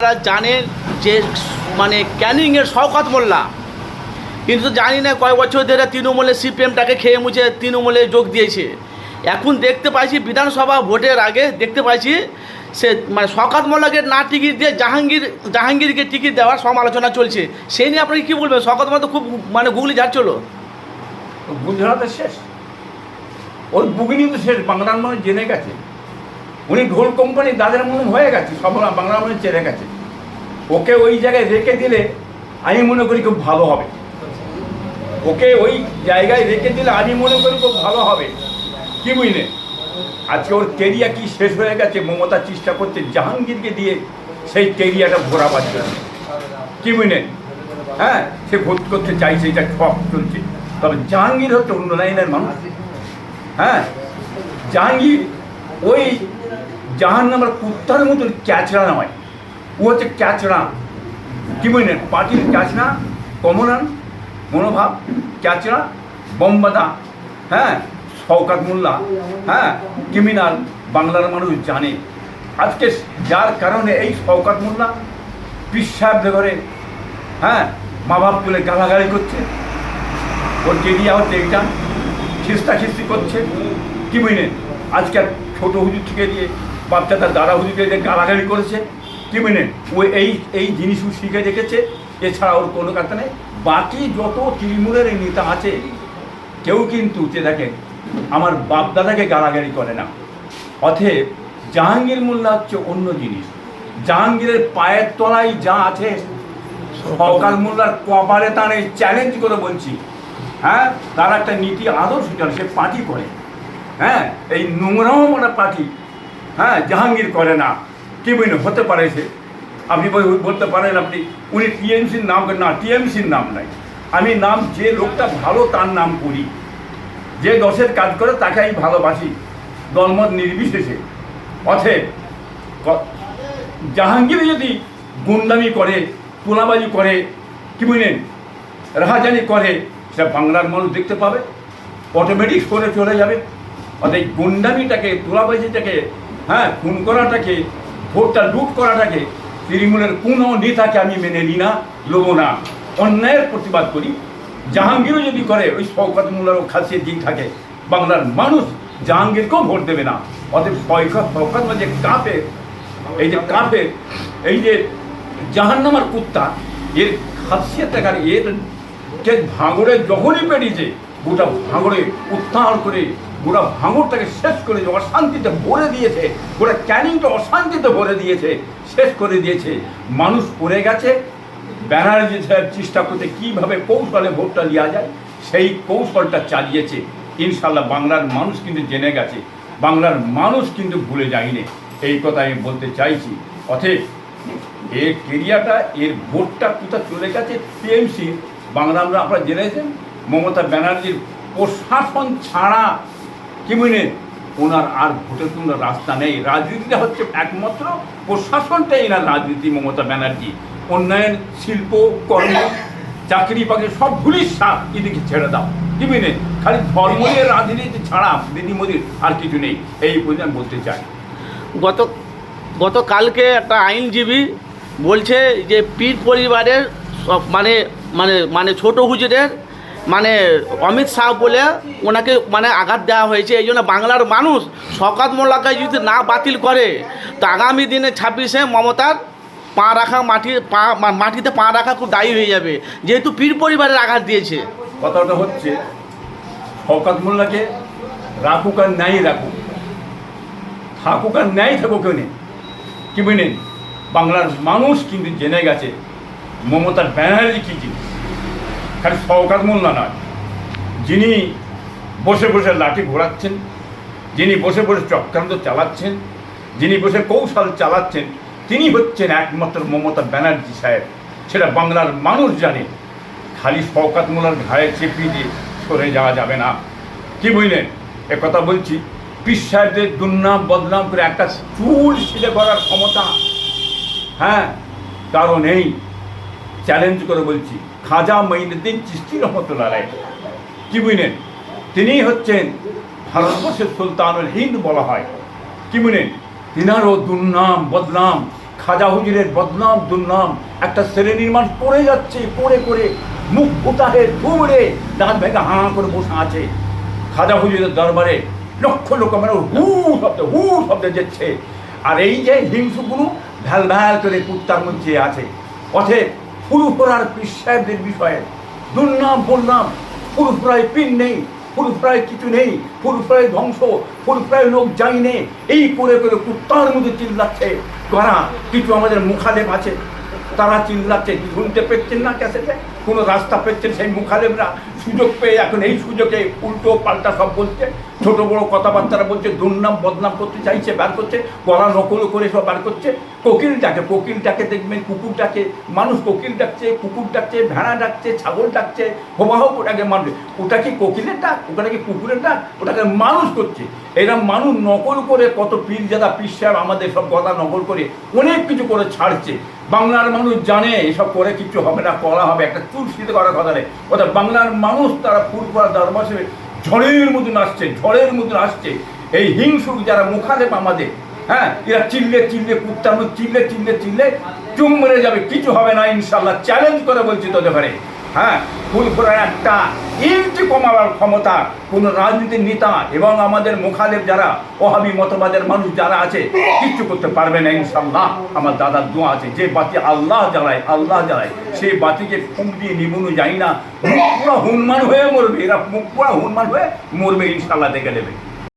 আপনারা জানেন যে মানে ক্যানিংয়ের শওকত মোল্লা। কিন্তু জানি না কয়েক বছর ধরে তৃণমূলের সিপিএমটাকে খেয়ে মুছে তৃণমূলে যোগ দিয়েছে। এখন দেখতে পাইছি বিধানসভা ভোটের আগে দেখতে পাইছি সে মানে শওকত মোল্লাকে না টিকিট দিয়ে জাহাঙ্গীর, জাহাঙ্গীরকে টিকিট দেওয়ার সমালোচনা চলছে। সেই নিয়ে আপনাকে কী বলবেন? শওকত মোল্লা তো খুব মানে গুগলি যাচ্ছিল। গুজরাতে শেষ। ওর বুগিনি তো শেষ, বাংলার মানুষ জেনে গেছে। উনি ঢোল কোম্পানি দাদের মতন হয়ে গেছে, সব বাংলা মনে চেনে গেছে। ওকে ওই জায়গায় রেখে দিলে আমি মনে করি খুব ভালো হবে। ওকে ওই জায়গায় রেখে দিলে আমি মনে করি খুব ভালো হবে। কি বুঝলে? আজকে ওর কেরিয়া কি শেষ হয়ে গেছে, মমতা চেষ্টা করছে জাহাঙ্গীরকে দিয়ে সেই কেরিয়াটা ভোরাবার জন্য। কি বুঝলেন হ্যাঁ সে ভোট করতে চাইছে, এটা শখ চলছে। তবে জাহাঙ্গীর হচ্ছে অন্য লাইনের মানুষ। হ্যাঁ জাহাঙ্গীর ওই জাহান নামার কুত্তার মতন ক্যাচড়া নয় ও হচ্ছে ক্যাচড়া। কি বুঝলেন পার্টির ক্যাচড়া কমনান মনোভাব, ক্যাচড়া, বম্বাদা হ্যাঁ? শওকাত মোল্লা হ্যাঁ? ক্রিমিনাল, বাংলার মানুষ জানে। আজকে যার কারণে এই শওকাত মোল্লা পিসাব ধরে হ্যাঁ? মা বাপ তুলে গালাগালি করছে। ওর কেরিয়া হচ্ছে এইটা খিস্তা খিস্তি করছে। কি বুঝলেন আজকাল ছোট হুজুর থেকে দিয়ে বাচ্চা তার দাদা হুজুরকে দিয়ে গালাগালি করেছে। বুঝলেন ও এই এই জিনিসও শিখে রেখেছে এছাড়া ওর কোনো কথা নেই। বাকি যত তৃণমূলের নেতা আছে, কেউ কিন্তু যে দেখেন, আমার বাপ দাদাকে গালাগালি করে না। অতএব জাহাঙ্গীর মোল্লা হচ্ছে অন্য জিনিস। জাহাঙ্গীরের পায়ের তলায় যা আছে, সরকার মোল্লার কপালে তার এই চ্যালেঞ্জ করে বলছি। হ্যাঁ? তার একটা নীতি আদর্শ চলে, সে পার্টি করে। হ্যাঁ? এই নোংরাও মানে পার্টি। হ্যাঁ জাহাঙ্গীর করে না। কি বুঝলেন হতে পারে সে। আপনি বলতে পারেন, আপনি, উনি টিএমসির নাম। না, টিএমসির নাম নাই। আমি নাম যে লোকটা ভালো, তার নাম করি যে দশের কাজ করে, তাকে আমি ভালোবাসি। দলমত নির্বিশেষে। অথেব ক- জাহাঙ্গীর যদি গুন্ডামি করে, তোলাবাজি করে, কি বুঝলেন রাহাজানি করে সে বাংলার মানুষ দেখতে পাবে। অটোমেটিক করে চলে যাবে। অর্থাৎ গুন্ডামিটাকে, তোলাবাজিটাকে হ্যাঁ খুন করাটাকে, ভোটটা লুট করাটাকে তৃণমূলের কোনো নেতাকে আমি মেনে নিই না লোবো না। অন্যায়ের প্রতিবাদ করি। জাহাঙ্গীরও যদি করে, ওই শওকত মোল্লারও খাসিয়ে দিন থাকে। বাংলার মানুষ জাহাঙ্গীরকেও ভোট দেবে না। অতএব শওকত শওকত যে কাঁপে, এই যে কাঁপে, এই যে জাহান্নামার কুত্তা, এর খাসিয়ত দেখার এর কে ভাঙড়ে যখনই পেরিয়েছে, গোটা ভাঙড়ে উত্থান করে গোটা ভাঙড়টাকে শেষ করে দিয়ে অশান্তিতে ভরে দিয়েছে গোটা ক্যানিংটা অশান্তিতে ভরে দিয়েছে, শেষ করে দিয়েছে। মানুষ পড়ে গেছে ব্যানার্জি চেষ্টা করতে কীভাবে কৌশলে ভোটটা নেওয়া যায়, সেই কৌশলটা চালিয়েছে। ইনশাল্লাহ বাংলার মানুষ কিন্তু জেনে গেছে, বাংলার মানুষ কিন্তু ভুলে যায়নি। এই কথা আমি বলতে চাইছি, অতএব এর কেরিয়াটা, এর ভোটটা কোথা চলে গেছে টিএমসি বাংলা আমরা আপনারা জেনেছেন, মমতা ব্যানার্জির প্রশাসন ছাড়া কি বুঝলেন ওনার আর ভোটের কোনো রাস্তা নেই। রাজনীতিটা হচ্ছে একমাত্র প্রশাসনটাই এনার রাজনীতি, মমতা ব্যানার্জি। উন্নয়ন, শিল্প, কর্ম, চাকরি বাকরি সব ভুলিস সাপ এদিকে ছেড়ে দাও। কি বুঝলেন খালি ধর্ম নিয়ে রাজনীতি ছাড়া দিদি মোদির আর কিছু নেই। এই পর্যন্ত আমি বলতে চাই। গত, গতকালকে একটা আইনজীবী বলছে যে পীর পরিবারের মানে মানে মানে ছোট হুজুরের মানে অমিত শাহ বলে ওনাকে মানে আঘাত দেওয়া হয়েছে, এই জন্য বাংলার মানুষ শকাত মোল্লাকে যদি না বাতিল করে, তো আগামী দিনে ছাব্বিশে মমতার পা রাখা মাটি, পা মাটিতে পা রাখা খুব দায়ী হয়ে যাবে। যেহেতু পীর পরিবারের আঘাত দিয়েছে। কথাটা হচ্ছে, শওকাত মোল্লাকে রাখুক আর নাই রাখুক। থাকুক আর ন্যায় থাকুক কেউ নেই। কি বুঝলেন বাংলার মানুষ কিন্তু জেনে গেছে, মমতার ব্যানার্জি কী জিনিস? খালি শওকাত মোল্লা নয়। যিনি বসে বসে লাঠি ঘোরাচ্ছেন, যিনি বসে বসে চক্রান্ত চালাচ্ছেন, যিনি বসে কৌশল চালাচ্ছেন, তিনি হচ্ছেন একমাত্র মমতা ব্যানার্জি সাহেব। সেটা বাংলার মানুষ জানে। খালি শওকাত মোল্লার ঘায়ে চেপিয়ে দিয়ে সরে যাওয়া যাবে না। কি বুঝলেন? এ কথা বলছি, পীর সাহেবদের দুর্নাম বদনাম করে একটা চুল সিলে করার ক্ষমতা। হ্যাঁ কারণ এই চ্যালেঞ্জ করে বলছি। খাজা মঈনুদ্দিন চিস্তি রহমতুল্লাহ রায় কি বুঝলেন? তিনি হচ্ছেন ভারতবর্ষের সুলতানুল হিন্দ বলা হয়। কি বুঝলেন? তিনারও দুর্নাম, বদনাম, খাজা হুজুরের বদনাম, দুর্নাম একটা শ্রেণির মানুষ পড়ে যাচ্ছে, পড়ে পড়ে, মুখ ফুটাহে ধুমড়ে দাঁত ভেঙে হাঁ করে বসে আছে। খাজা হুজুরের দরবারে লক্ষ লক্ষ মানে হু শব্দ, হু শব্দে যাচ্ছে। আর এই যে হিংসুগুলো ভ্যাল ভ্যাল করে কুত্তার মধ্যে আছে। অথে পুরুপুরার পীর বিষয়ে। দুর্নাম বললাম পুরুপুরায় পিন নেই, পুরুপুরায় কিছু নেই, পুরুপুরায় ধ্বংস, পুরুপুরায় লোক যাই নেই, এই করে করে কুত্তার মধ্যে চিল্লাচ্ছে। তারা কিছু আমাদের মুখালেপ আছে, তারা চিল্লাচ্ছে শুনতে পেচ্ছেন না ক্যাসেটে? কোনো রাস্তা পেচ্ছেন সেই মুখালেবরা? সুযোগ পেয়ে এখন এই সুযোগে উল্টো পাল্টা সব বলছে। ছোটো বড়ো কথাবার্তারা বলছে, দুর্নাম বদনাম করতে চাইছে, বার করছে, গলা নকল করে সব বার করছে। কোকিল ডাকে কোকিল ডাকে দেখবেন, কুকুর ডাকে, মানুষ কোকিল ডাকছে, কুকুর ডাকছে, ভেড়া ডাকছে, ছাগল ডাকছে হোবাহক ওটাকে মানুষ, ওটা কি কোকিলের ডাক? ওটা কি কুকুরের ডাক? ওটাকে মানুষ করছে। এরকম মানুষ নকল করে কত পীর পীর সাহেব আমাদের সব কথা নকল করে অনেক কিছু করে ছাড়ছে। বাংলার মানুষ জানে, এসব করে কিছু হবে না, করা হবে। একটা তুলসিতে করার কথা নেই। অর্থাৎ বাংলার মানুষ তারা করা দরবাসে ঝড়ের মতন আসছে, ঝড়ের মতন আসছে। এই হিংসুক যারা মুখালেপ আমাদের হ্যাঁ এরা চিল্লে চিল্লে কুত্তার চিল্লে চিল্লে চিল্লে চুম মেরে যাবে। কিছু হবে না ইনশাল্লাহ চ্যালেঞ্জ করে বলছি তোদের ঘরে। হ্যাঁ ফুলফুরার একটা ইঞ্চি কমাবার ক্ষমতা কোন রাজনীতির নেতা এবং আমাদের মুখালেব যারা, ওহাবি মতবাদের মানুষ যারা আছে, কিচ্ছু করতে পারবে না ইনশাল্লাহ আমার দাদার দোয়া আছে, যে বাতি আল্লাহ জ্বালায় আল্লাহ জ্বালায়, সেই বাতিকে ফুক দিয়ে নিবুনো যাই না। মুখ পুরা হুনমান হয়ে মরবে, এরা মুখ পুরা হুনমান হয়ে মরবে ইনশাল্লাহ দেখে নেবে।